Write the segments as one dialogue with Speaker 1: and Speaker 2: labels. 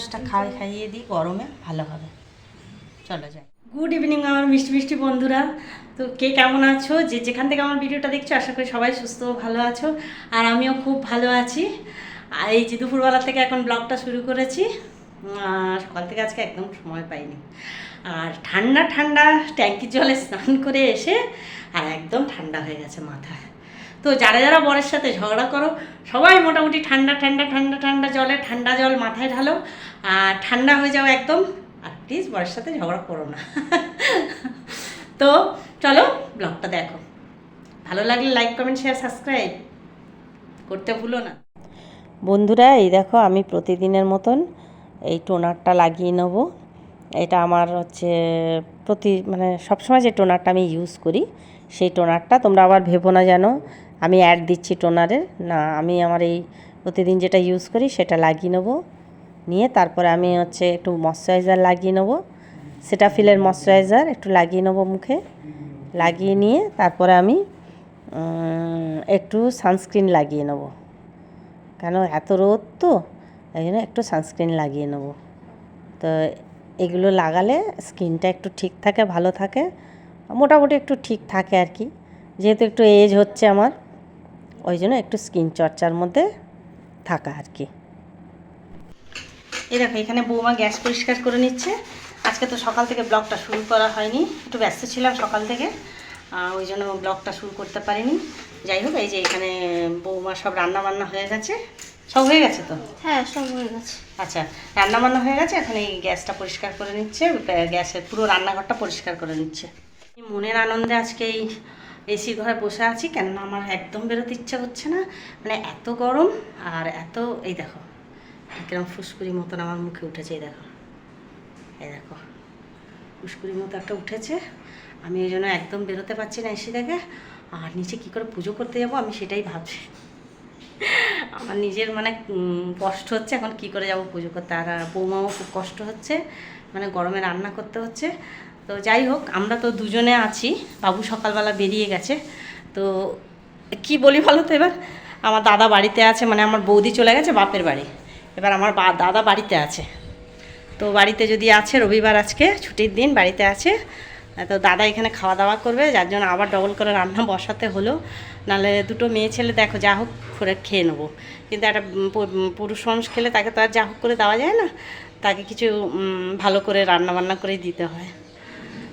Speaker 1: জুসটা খাওয়াই খাইয়ে দিই, গরমে ভালো হবে। চলো যাই। গুড ইভিনিং আমার মিষ্টি মিষ্টি বন্ধুরা। তো কে কেমন আছো? যে যেখান থেকে আমার ভিডিওটা দেখছ, আশা করি সবাই সুস্থ ভালো আছো। আর আমিও খুব ভালো আছি। আর এই যে দুপুরবেলা থেকে এখন ব্লগটা শুরু করেছি সকাল থেকে আজকে একদম সময় পাইনি। আর ঠান্ডা ঠান্ডা, ট্যাঙ্কির জলে স্নান করে এসে, আর একদম ঠান্ডা হয়ে গেছে মাথা তো যারা যারা বরের সাথে ঝগড়া করো, সবাই মোটামুটি ঠান্ডা ঠান্ডা ঠান্ডা ঠান্ডা জলে, ঠান্ডা জল মাথায় ঢালো, আর ঠান্ডা হয়ে যাও একদম, আর প্লিজ বরের সাথে ঝগড়া করো না। তো চলো ব্লগটা দেখো। ভালো লাগলে লাইক কমেন্ট শেয়ার সাবস্ক্রাইব করতে ভুলো না। বন্ধুরা, এই দেখো আমি প্রতিদিনের মতন এই টোনারটা লাগিয়ে নেব। এটা আমার হচ্ছে প্রতি মানে সবসময় যে টোনারটা আমি ইউজ করি, সেই টোনারটা তোমরা আবার ভেবো না যেন আমি অ্যাড দিচ্ছি টোনারের না, আমি আমার এই প্রতিদিন যেটা ইউজ করি সেটা লাগিয়ে নেব। নিয়ে তারপরে আমি হচ্ছে একটু ময়শ্চারাইজার লাগিয়ে নেব। সেটা ফিলের ময়শ্চারাইজার একটু লাগিয়ে নেব মুখে। লাগিয়ে নিয়ে তারপরে আমি একটু সানস্ক্রিন লাগিয়ে নেব। কেন? এত রোদ তো এই জন্য একটু সানস্ক্রিন লাগিয়ে নেব। তো এগুলো লাগালে স্কিনটা একটু ঠিক থাকে, ভালো থাকে। মোটামুটি একটু ঠিক থাকে আর কি। যেহেতু একটু এজ হচ্ছে আমার ওই জন্য একটু স্কিন চর্চার মধ্যে থাকা আর কি। এই দেখো এখানে বৌমা গ্যাস পরিষ্কার করে নিচ্ছে। আজকে তো সকাল থেকে ব্লগটা শুরু করা হয়নি। একটু ব্যস্ত ছিলাম সকাল থেকে। ওই জন্য ব্লগটা শুরু করতে পারিনি। যাই হোক এই যে এখানে বৌমা সব রান্না বান্না হয়ে গেছে। সব হয়ে গেছে তো?
Speaker 2: হ্যাঁ সব হয়ে গেছে।
Speaker 1: আচ্ছা রান্না বান্না হয়ে গেছে। এখন এই গ্যাসটা পরিষ্কার করে নিচ্ছে। গ্যাসের পুরো রান্নাঘরটা পরিষ্কার করে নিচ্ছে। মনের আনন্দে আজকে এই এসি ঘরে বসে আছি, কেননা আমার একদম বেরোতে ইচ্ছা হচ্ছে না। মানে এত গরম আর এত, এই দেখো কিরম ফুসকুড়ি মতন আমার মুখে উঠেছে, এই দেখো। এই দেখো ফুসকুড়ি মতো একটা উঠেছে। আমি ওই জন্য একদম বেরোতে পারছি না এসি থেকে। আর নিচে কী করে পুজো করতে যাব, আমি সেটাই ভাবছি। আমার নিজের মানে কষ্ট হচ্ছে, এখন কি করে যাব পুজো করতে? আর বৌমাও খুব কষ্ট হচ্ছে মানে গরমে রান্না করতে হচ্ছে। তো যাই হোক, আমরা তো দুজনে আছি। বাবু সকালবেলা বেরিয়ে গেছে। তো কি বলি বলো তো এবার? আমার দাদা বাড়িতে আছে মানে আমার বৌদি চলে গেছে বাপের বাড়ি। এবার আমার দাদা বাড়িতে আছে। তো বাড়িতে যদি আছে, রবিবার আজকে, ছুটির দিন বাড়িতে আছে। তো দাদা এখানে খাওয়া দাওয়া করবে, যার জন্য আবার ডবল করে রান্না বসাতে হলো। নাহলে দুটো মেয়ে ছেলে, দেখো, যা হোক করে খেয়ে নেব। কিন্তু একটা পুরুষ মানুষ খেলে তাকে তো আর যা হোক করে দেওয়া যায় না। তাকে কিছু ভালো করে রান্না বান্না করেই দিতে হয়।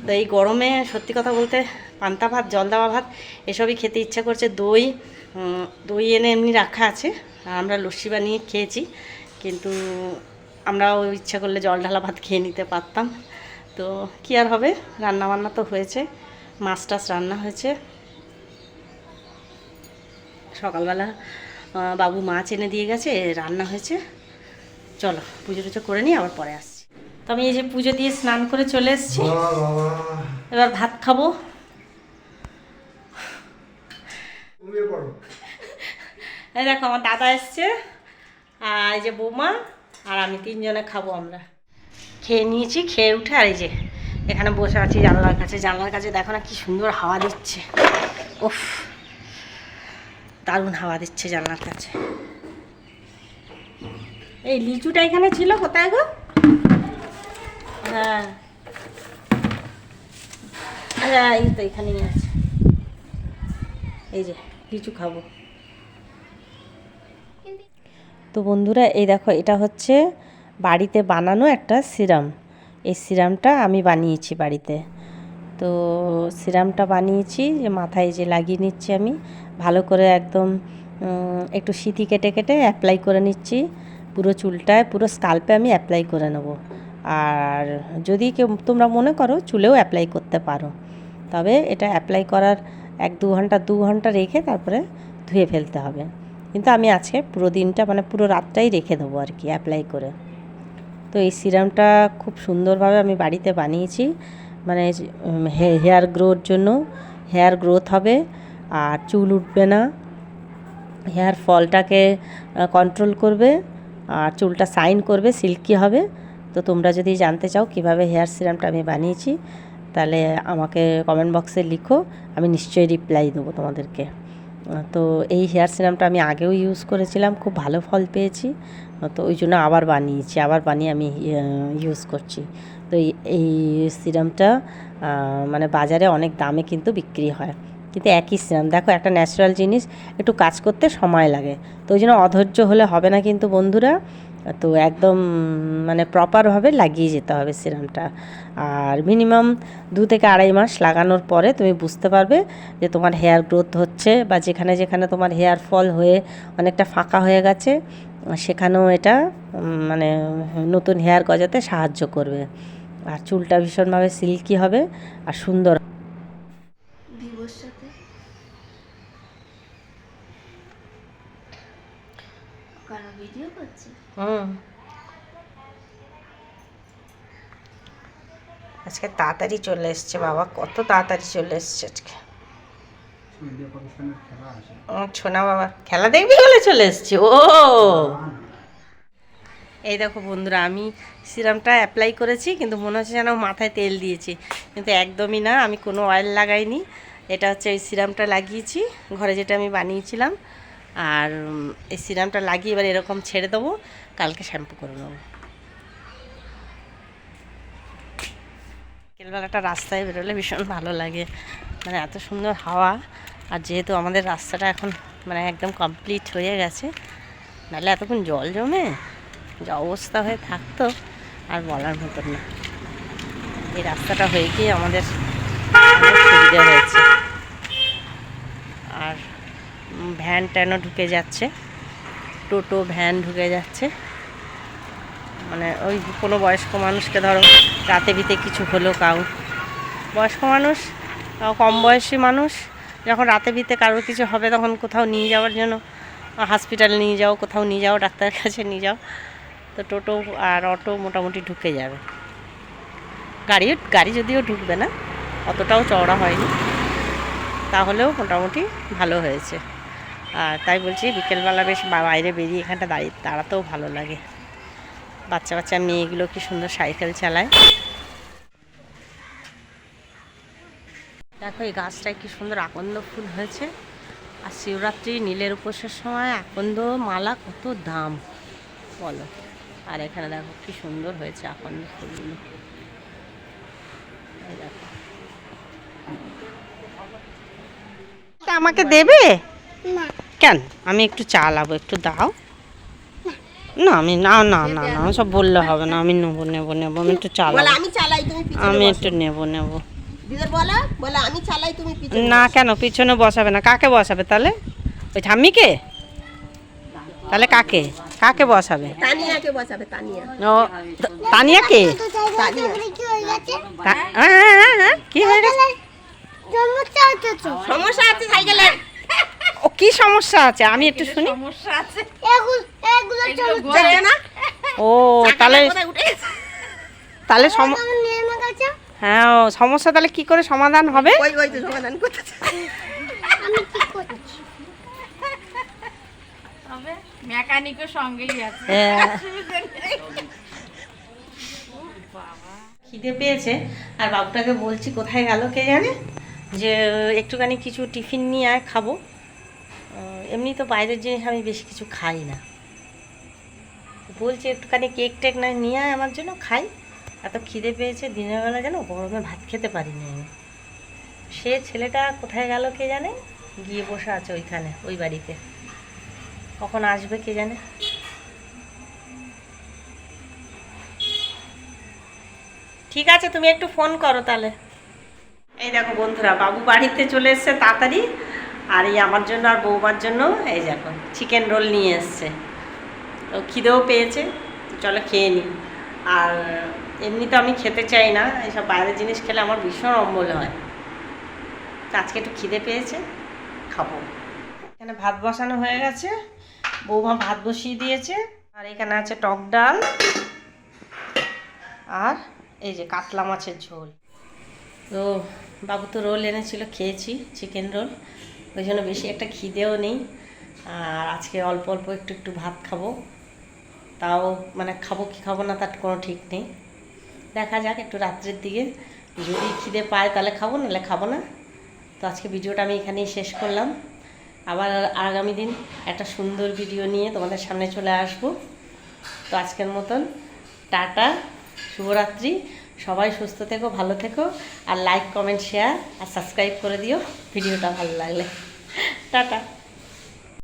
Speaker 1: তো এই গরমে সত্যি কথা বলতে পান্তা ভাত জল দেওয়া ভাত, এসবই খেতে ইচ্ছা করছে। দই দই এনে এমনি রাখা আছে। আমরা লস্যি বানিয়ে খেয়েছি, কিন্তু আমরাও ইচ্ছা করলে জল ঢালা ভাত খেয়ে নিতে পারতাম। তো কি আর হবে? রান্না বান্না তো হয়েছে, মাছ টাছ রান্না হয়েছে। সকালবেলা বাবু মাছ এনে দিয়ে গেছে, রান্না হয়েছে। চলো, পুজো টুজো করে নিই, আবার পরে আসছি তো আমি এই যে পুজো দিয়ে স্নান করে চলে এসেছি। এবার ভাত খাব। এই দেখো আমার দাদা এসছে আর এই যে বৌমা আর আমি তিনজনে খাব আমরা। খেয়ে নিয়েছি খেয়ে উঠে আর এই যে এখানে বসে আছি জানলার কাছে। জানলার কাছে দেখো না কি সুন্দর হাওয়া দিচ্ছে। উফ দারুণ হাওয়া দিচ্ছে জানলার কাছে। এই লিচুটা এখানে ছিল কোথায় গো? হ্যাঁ। হ্যাঁ এই তো এখানেই আছে। এই যে, লিচু খাব। তো বন্ধুরা, এই দেখো, এটা হচ্ছে বাড়িতে বানানো একটা সিরাম। এই সিরামটা আমি বানিয়েছি বাড়িতে। তো সিরামটা বানিয়েছি, যে মাথায় যে লাগিয়ে নিচ্ছি আমি, ভালো করে একদম একটু সিথি কেটে কেটে অ্যাপ্লাই করে নিচ্ছি। পুরো চুলটায়, পুরো স্কাল্পে আমি অ্যাপ্লাই করে নেব। আর যদি কেউ, তোমরা মনে করো চুলেও অ্যাপ্লাই করতে পারো, তবে এটা অ্যাপ্লাই করার এক দু ঘণ্টা দু ঘণ্টা রেখে তারপরে ধুয়ে ফেলতে হবে। কিন্তু আমি আজকে পুরো দিনটা মানে পুরো রাতটাই রেখে দেবো আর কি অ্যাপ্লাই করে। তো এই সিরামটা খুব সুন্দরভাবে আমি বাড়িতে বানিয়েছি মানে হেয়ার গ্রোর জন্য। হেয়ার গ্রোথ হবে, আর চুল উঠবে না। হেয়ার ফলটাকে কন্ট্রোল করবে, আর চুলটা সাইন করবে সিল্কি হবে। তো তোমরা যদি জানতে চাও কীভাবে হেয়ার সিরামটা আমি বানিয়েছি, তাহলে আমাকে কমেন্ট বক্সে লিখো, আমি নিশ্চয়ই রিপ্লাই দেবো তোমাদেরকে। তো এই হেয়ার সিরামটা আমি আগেও ইউজ করেছিলাম, খুব ভালো ফল পেয়েছি। তো ওই জন্য আবার বানিয়েছি, আবার বানিয়ে আমি ইউজ করছি। তো এই সিরামটা মানে বাজারে অনেক দামে কিন্তু বিক্রি হয়। কিন্তু একই সিরাম। দেখো একটা ন্যাচারাল জিনিস, একটু কাজ করতে সময় লাগে। তো ওই জন্য অধৈর্য হলে হবে না কিন্তু বন্ধুরা। তো একদম মানে প্রপারভাবে লাগিয়ে যেতে হবে সিরামটা। আর মিনিমাম দু থেকে আড়াই মাস লাগানোর পরে তুমি বুঝতে পারবে যে তোমার হেয়ার গ্রোথ হচ্ছে বা যেখানে যেখানে তোমার হেয়ার ফল হয়ে অনেকটা ফাঁকা হয়ে গেছে, সেখানেও এটা মানে নতুন হেয়ার গজাতে সাহায্য করবে। আর চুলটা ভীষণভাবে সিল্কি হবে আর সুন্দর
Speaker 2: ভিভোর সাথে
Speaker 1: হুম। আজকে তাড়াতাড়ি চলে এসছে বাবা, কত তাড়াতাড়ি চলে এসছে আজকে। ছোনা বাবা, খেলা দেখবি বলে চলে এসছে? ও। এই দেখো বন্ধুরা, আমি সিরামটা অ্যাপ্লাই করেছি, কিন্তু মনে হচ্ছে যেন মাথায় তেল দিয়েছি। কিন্তু একদমই না, আমি কোনো অয়েল লাগাইনি। এটা হচ্ছে এই সিরামটা লাগিয়েছি, ঘরে যেটা আমি বানিয়েছিলাম। আর এই সিরামটা লাগিয়ে এবার এরকম ছেড়ে দেবো, কালকে শ্যাম্পু করে নেব। বিকেলবেলাটা রাস্তায় বেরোলে ভীষণ ভালো লাগে। মানে এত সুন্দর হাওয়া, আর যেহেতু আমাদের রাস্তাটা এখন মানে একদম কমপ্লিট হয়ে গেছে, নাহলে এতক্ষণ জল জমে, যা অবস্থা হয়ে থাকতো, আর বলার মতন না। এই রাস্তাটা হয়ে গিয়ে আমাদের সুবিধা হয়েছে আর উম, ভ্যান ট্যানও ঢুকে যাচ্ছে। টোটো, ভ্যান ঢুকে যাচ্ছে। মানে ওই কোনো বয়স্ক মানুষকে ধরো রাতে ভিতে কিছু হলো কাউ। বয়স্ক মানুষ কম বয়সী মানুষ, যখন রাতে ভিতে কারোর কিছু হবে তখন কোথাও নিয়ে যাওয়ার জন্য হসপিটালে নিয়ে যাও, কোথাও নিয়ে যাও, ডাক্তারের কাছে নিয়ে যাও, তো টোটো আর অটো মোটামুটি ঢুকে যাবে। গাড়িও, গাড়ি যদিও ঢুকবে না, অতটাও চওড়া হয়নি, তাহলেও মোটামুটি ভালো হয়েছে। আর তাই বলছি বিকেলবেলা বেশ বাইরে বেরিয়ে এখানটা দাঁড়িয়ে দাঁড়াতেও ভালো লাগে। বাচ্চা বাচ্চা মেয়েগুলো কি সুন্দর সাইকেল চালায়। দেখো এই গাছটায় কি সুন্দর আকন্দ ফুল হয়েছে। আর শিবরাত্রি নীলের উপোসের সময় আকন্দ মালা কত দাম। বলো। আর এখানে দেখো কি সুন্দর হয়েছে আকন্দ ফুলগুলো। আমাকে দেবে? কেন? আমি একটু চালাবো একটু দাও। না আমি না না না না সব বললে হবে না আমি নেব নেব নেব আমি একটু চালাবো।
Speaker 3: আমি।
Speaker 1: একটু নেব নেব। না কেন পিছনে বসাবে না। কাকে বসাবে তাহলে? ওই ঠাম্মিকে? তাহলে কাকে? কাকে বসাবে?
Speaker 3: তানিয়াকে বসাবে তানিয়া।
Speaker 1: ও তানিয়াকে? হ্যাঁ, হ্যাঁ, হ্যাঁ, হ্যাঁ, কি হয়ে গেছে?
Speaker 3: সমস্যা আছে সাইকেলের
Speaker 1: কি সমস্যা আছে? আমি একটু শুনি।
Speaker 3: যাচ্ছে না?
Speaker 1: ও তাহলে? তাহলে হ্যাঁ ও সমস্যা তাহলে কি করে সমাধান হবে?
Speaker 3: ওই ওই তো সমাধান করতেছে
Speaker 2: মেকানিকের সঙ্গেই আছে।
Speaker 1: হ্যাঁ। খিদে পেয়েছে আর বাবুটাকে বলছি কোথায় গেল কে জানে? যে একটুখানি কিছু টিফিন নিয়ে আয় খাব। এমনি তো বাইরের জিনিস আমি বেশি কিছু খাই না। বলছি, একটুখানি কেক টেক না, নিয়ে আয় আমার জন্য, খাই। এত খিদে পেয়েছে, দিনের বেলা যেন গরমে ভাত খেতে পারিনি আমি। সে ছেলেটা কোথায় গেল কে জানে? গিয়ে বসে আছে ওইখানে, ওই বাড়িতে। কখন আসবে কে জানে? ঠিক আছে, তুমি একটু ফোন করো তাহলে। এই দেখো বন্ধুরা, বাবু বাড়িতে চলে এসছে, তাড়াতাড়ি। আর এই আমার জন্য আর বৌমার জন্য এই দেখো চিকেন রোল নিয়ে এসছে। তো খিদেও পেয়েছে চলো খেয়ে নিই আর এমনি তো আমি খেতে চাই না, এইসব বাইরের জিনিস খেলে আমার ভীষণ অম্বল হয়। তো আজকে একটু খিদে পেয়েছে, খাব। এখানে ভাত বসানো হয়ে গেছে, বৌমা ভাত বসিয়ে দিয়েছে। আর এখানে আছে টক ডাল আর এই যে কাতলা মাছের ঝোল। তো বাবু তো রোল এনেছিল, খেয়েছি চিকেন রোল ওই জন্য বেশি একটা খিদেও নেই। আর আজকে অল্প অল্প একটু একটু ভাত খাব। তাও মানে খাব কি খাব না তার কোনো ঠিক নেই। দেখা যাক একটু রাত্রের দিকে। যদি খিদে পায় তাহলে খাব, নাহলে খাব না। তো আজকে ভিডিওটা আমি এখানেই শেষ করলাম। আবার আগামী দিন একটা সুন্দর ভিডিও নিয়ে তোমাদের সামনে চলে আসব। তো আজকের মতন টাটা, শুভরাত্রি। সবাই সুস্থ থেকো, ভালো থেকো। আর লাইক কমেন্ট শেয়ার আর সাবস্ক্রাইব করে দিও। ভিডিওটা ভালো লাগলে। টাটা।